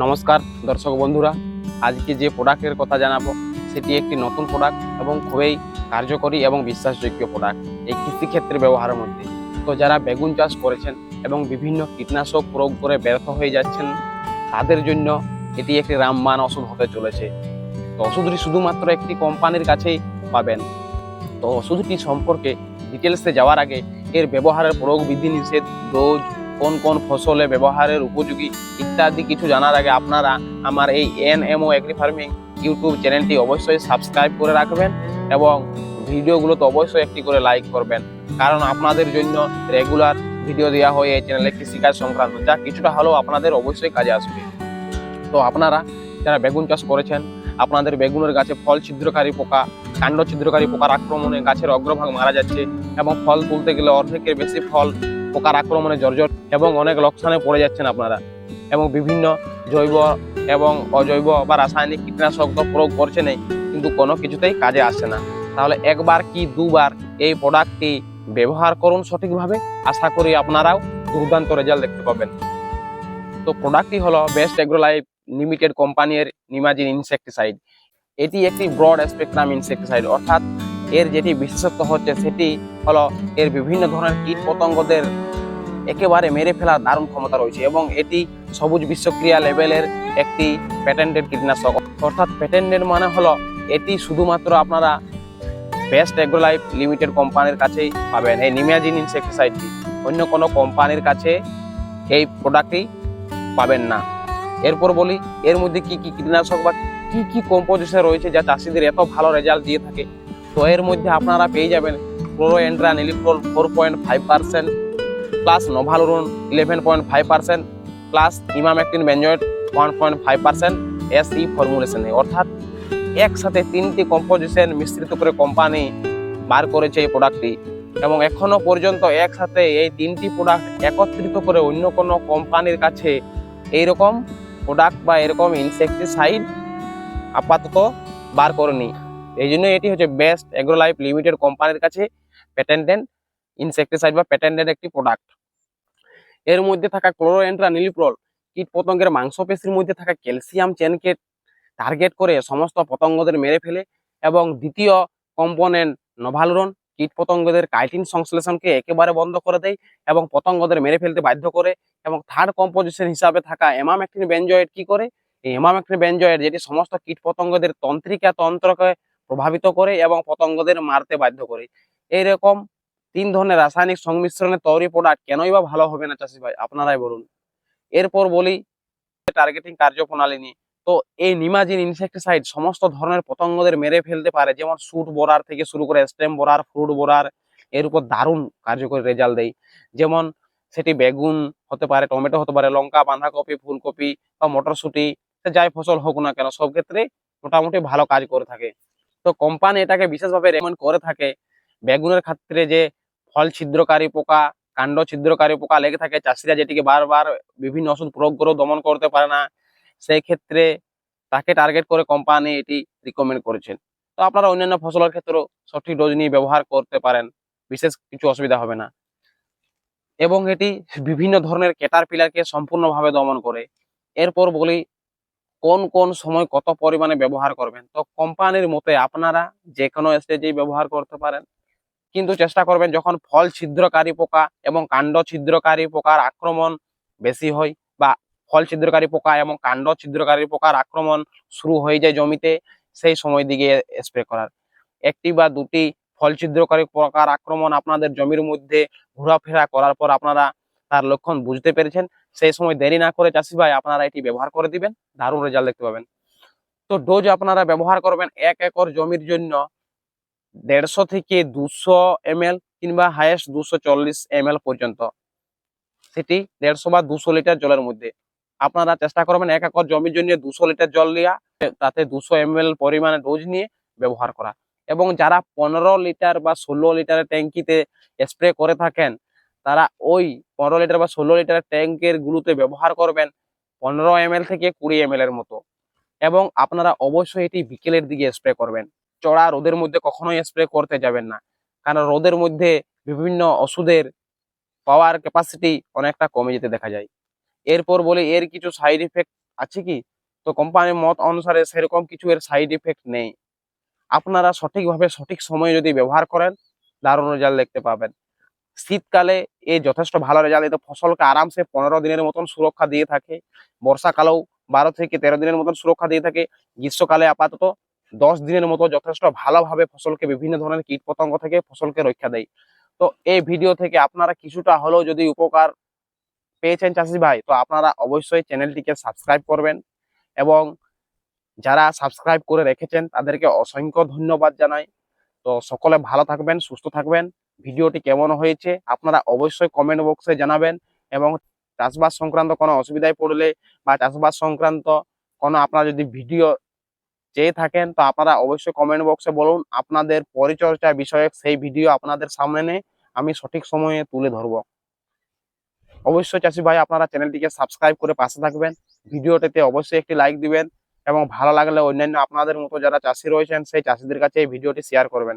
নমস্কার, দর্শক বন্ধুরা। আজকে যে প্রোডাক্টের কথা জানাব, সেটি একটি নতুন প্রোডাক্ট এবং খুবই কার্যকরী এবং বিশ্বাসযোগ্য প্রোডাক্ট এই কৃষিক্ষেত্রে ব্যবহারের মধ্যে। তো যারা বেগুন চাষ করেছেন এবং বিভিন্ন কীটনাশক প্রয়োগ করে ব্যর্থ হয়ে যাচ্ছেন, তাদের জন্য এটি একটি রামবান ওষুধ হতে চলেছে। তো ওষুধটি শুধুমাত্র একটি কোম্পানির কাছেই পাবেন। তো ওষুধটি সম্পর্কে ডিটেলসে যাওয়ার আগে এর ব্যবহারের প্রয়োগ বিধি নিষেধ ডোজ কোন কোন ফসলে ব্যবহারের উপযোগী ইত্যাদি কিছু জানার আগে আপনারা আমার এই N M O agri farming YouTube চ্যানেলটি অবশ্যই সাবস্ক্রাইব করে রাখবেন এবং ভিডিওগুলো তো অবশ্যই একটি করে লাইক করবেন। কারণ আপনাদের জন্য রেগুলার ভিডিও দেওয়া হয় এই চ্যানেলে কৃষিকাজ সংক্রান্ত। যা কিছুটা হলেও আপনাদের অবশ্যই কাজে আসবে। তো আপনারা যারা বেগুন চাষ করেছেন, আপনাদের বেগুনের গাছে ফল ছিদ্রকারী পোকা, কাণ্ড ছিদ্রকারী পোকার আক্রমণে গাছের অগ্রভাগ মারা যাচ্ছে এবং ফল তুলতে গেলে অর্ধেকের বেশি ফল পোকার আক্রমণে জর্জর এবং অনেক লোকসানে পড়ে যাচ্ছেন আপনারা। এবং বিভিন্ন জৈব এবং অজৈব বা রাসায়নিক কীটনাশক তো প্রয়োগ করছেনই কিন্তু কোনো কিছুতেই কাজে আসছে না। তাহলে একবার কি দুবার এই প্রোডাক্টটি ব্যবহার করুন সঠিকভাবে? আশা করি আপনারাও দুর্দান্ত রেজাল্ট দেখতে পাবেন। তো প্রোডাক্টটি হলো বেস্ট এগ্রোলাইফ লিমিটেড কোম্পানির নিমাজিন ইনসেকটিসাইড। এটি একটি ব্রড স্পেকট্রাম ইনসেকটিসাইড, অর্থাৎ এর যেটি বিশেষত্ব হচ্ছে সেটি হলো এর বিভিন্ন ধরনের কীট পতঙ্গদের একেবারে মেরে ফেলার দারুণ ক্ষমতা রয়েছে এবং এটি সবুজ বিশ্বক্রিয়া লেভেলের একটি প্যাটেন্টেড কীটনাশক। অর্থাৎ প্যাটেন্টেড মানে হলো এটি শুধুমাত্র আপনারা বেস্ট এগ্রোলাইফ লিমিটেড কোম্পানির কাছেই পাবেন, এই নিমিয়াজিন ইনসেকটিসাইডটি। অন্য কোনো কোম্পানির কাছে এই প্রোডাক্টটি পাবেন না। এরপর বলি, এর মধ্যে কি কি কীটনাশক বা কি কি কম্পোজিশন রয়েছে যা চাষিদের এত ভালো রেজাল্ট দিয়ে থাকে? এর মধ্যে আপনারা পেয়ে যাবেন chlorantraniliprole four point five percent plus novaluron eleven point five percent plus emamectin benzoate one point five percent S E ফর্মুলেশনে অর্থাৎ একসাথে তিনটি কম্পোজিশন মিশ্রিত করে কোম্পানি বার করেছে এই প্রোডাক্টটি এবং এখনও পর্যন্ত একসাথে এই তিনটি প্রোডাক্ট একত্রিত করে অন্য কোনো কোম্পানির কাছে এইরকম প্রোডাক্ট বা এরকম ইনসেকটিসাইড আপাতত বার করেনি। এই জন্য এটি হচ্ছে বেস্ট এগ্রোলাইফ লিমিটেড কোম্পানির কাছে প্যাটেন্টেড ইনসেকটিসাইড বা প্যাটেন্টেড একটি প্রোডাক্টের মধ্যে থাকা ক্লোরোএন্ট্রা নিলিপ্রল কীট পতঙ্গের মাংসপেশির মধ্যে থাকা ক্যালসিয়াম চেনকে টার্গেট করে সমস্ত পতঙ্গদের মেরে ফেলে এবং দ্বিতীয় কম্পোনেন্ট নোভালরন কীট পতঙ্গদের কাইটিন সংশ্লেষণকে একেবারে বন্ধ করে দেয় এবং পতঙ্গদের মেরে ফেলতে বাধ্য করে এবং থার্ড কম্পোজিশন হিসাবে থাকা এমামেকটিন বেঞ্জয়েড কি করে? এই এমামেকটিন বেঞ্জয়েড যেটি সমস্ত কীট পতঙ্গদের তন্ত্রিকা তন্ত্রকে প্রভাবিত করে এবং পতঙ্গদের মারতে বাধ্য করে। এইরকম তিন ধরনের রাসায়নিক সংমিশ্রণে তৈরি প্রোডাক্ট কেনই বা ভালো হবে না চাষি ভাই? আপনারাই বলুন। এরপর বলি টার্গেটিং কার্যপ্রণালী নিয়ে। তো এই নিমাজিন ইনসেকটিসাইড সমস্ত ধরনের পতঙ্গদের মেরে ফেলতে পারে, যেমন শুট বোরার থেকে শুরু করে স্টেম বোরার, ফ্রুট বোরার, এর উপর দারুণ কার্যকরী রেজাল্ট দেয়। যেমন সেটি বেগুন হতে পারে, টমেটো হতে পারে, লঙ্কা, বাঁধাকপি, ফুলকপি বা মটরশুঁটি যাই ফসল হোক না কেন, সব ক্ষেত্রে মোটামুটি ভালো কাজ করে থাকে। তো কোম্পানি এটাকে বিশেষভাবে রেকমেন্ড করে থাকে। বেগুনের ক্ষেত্রে যে ফল ছিদ্রকারী পোকা, কাণ্ড ছিদ্রকারী পোকা লেগে থাকে, চাষিরা যেটিকে বারবার বিভিন্ন ওষুধ প্রয়োগ করেও দমন করতে পারে না, সেই ক্ষেত্রে তাকে টার্গেট করে কোম্পানি এটি রিকমেন্ড করেছেন তো আপনারা অন্যান্য ফসলের ক্ষেত্রেও সঠিক ডোজ নিয়ে ব্যবহার করতে পারেন, বিশেষ কিছু অসুবিধা হবে না। এবং এটি বিভিন্ন ধরনের ক্যাটার পিলারকে সম্পূর্ণভাবে দমন করে। এরপর বলি কোন কোন সময় কত পরিমাণে ব্যবহার করবেন। তো কোম্পানির মতে আপনারা যে কোনো স্টেজেই ব্যবহার করতে পারেন। কিন্তু চেষ্টা করবেন যখন ফল ছিদ্রকারী পোকা এবং কাণ্ড ছিদ্রকারী পোকার আক্রমণ বেশি হয় বা ফল ছিদ্রকারী পোকা এবং কাণ্ড ছিদ্রকারী পোকার আক্রমণ শুরু হয়ে যায় জমিতে, সেই সময় দিকে স্প্রে করার। একটি বা দুটি ফল ছিদ্রকারী পোকার আক্রমণ আপনাদের জমির মধ্যে ঘোরাফেরা করার পর আপনারা তার লক্ষণ বুঝতে পেরেছেন, সেই সময় দেরি না করে চাষি ভাই আপনারা এটি ব্যবহার করে দিবেন, দারুণ রেজাল্ট দেখতে পাবেন। তো ডোজ আপনারা ব্যবহার করবেন এক একর জমির জন্য দেড়শো থেকে দুশো এমএল কিংবা হায়েস্ট দুশো চল্লিশ এমএল পর্যন্ত। সেটি দেড়শো বা দুশো লিটার জলের মধ্যে। আপনারা চেষ্টা করবেন এক একর জমির জন্য দুশো লিটার জল নেওয়া তাতে দুশো এমএল পরিমাণে ডোজ নিয়ে ব্যবহার করা। এবং যারা পনেরো লিটার বা ষোলো লিটারের ট্যাঙ্কিতে স্প্রে করে থাকেন তারা ওই পনেরো লিটার বা ষোলো লিটারের ট্যাঙ্কের গুলোতে ব্যবহার করবেন পনেরো এমএল থেকে কুড়ি এমএল এর মতো। এবং আপনারা অবশ্যই এটি বিকেলের দিকে স্প্রে করবেন। চড়া রোদের মধ্যে কখনোই স্প্রে করতে যাবেন না। কারণ রোদের মধ্যে বিভিন্ন ওষুধের পাওয়ার ক্যাপাসিটি অনেকটা কমে যেতে দেখা যায়। এরপর বলি, এর কিছু সাইড ইফেক্ট আছে কি? তো কোম্পানির মত অনুসারে সেরকম কিছু এর সাইড ইফেক্ট নেই। আপনারা সঠিকভাবে সঠিক সময়ে যদি ব্যবহার করেন, দারুণ রেজাল্ট দেখতে পাবেন। শীতকালে এ যথেষ্ট ভালো রেজাল্ট দিতে ফসলকে আরামসে পনেরো দিনের মতন সুরক্ষা দিয়ে থাকে। বর্ষাকালেও বারো থেকে তেরো দিনের মতন সুরক্ষা দিয়ে থাকে। গ্রীষ্মকালে আপাতত দশ দিনের মতো যথেষ্ট ভালোভাবে ফসলকে বিভিন্ন ধরনের কীট পতঙ্গ থেকে ফসলকে রক্ষা দেয়। তো এই ভিডিও থেকে আপনারা কিছুটা হলেও যদি উপকার পেয়েছেন চাষি ভাই, তো আপনারা অবশ্যই চ্যানেলটিকে সাবস্ক্রাইব করবেন এবং যারা সাবস্ক্রাইব করে রেখেছেন তাদেরকে অসংখ্য ধন্যবাদ জানাই। তো সকলে ভালো থাকবেন, সুস্থ থাকবেন। ভিডিওটি কেমন হয়েছে, আপনারা অবশ্যই কমেন্ট বক্সে জানাবেন এবং চাষবাস সংক্রান্ত কোনো অসুবিধায় পড়লে বা চাষবাস সংক্রান্ত কোনো আপনারা যদি ভিডিও চেয়ে থাকেন, তো আপনারা অবশ্যই কমেন্ট বক্সে বলুন, আপনাদের পরিচর্যা বিষয়ক সেই ভিডিও আপনাদের সামনে আমি সঠিক সময়ে তুলে ধরব। অবশ্যই চাষি ভাই, আপনারা চ্যানেলটিকে সাবস্ক্রাইব করে পাশে থাকবেন, ভিডিওটিতে অবশ্যই একটি লাইক দিবেন এবং ভালো লাগলে অন্যান্য আপনাদের মতো যারা চাষি রয়েছেন, সেই চাষিদের কাছে এই ভিডিওটি শেয়ার করবেন।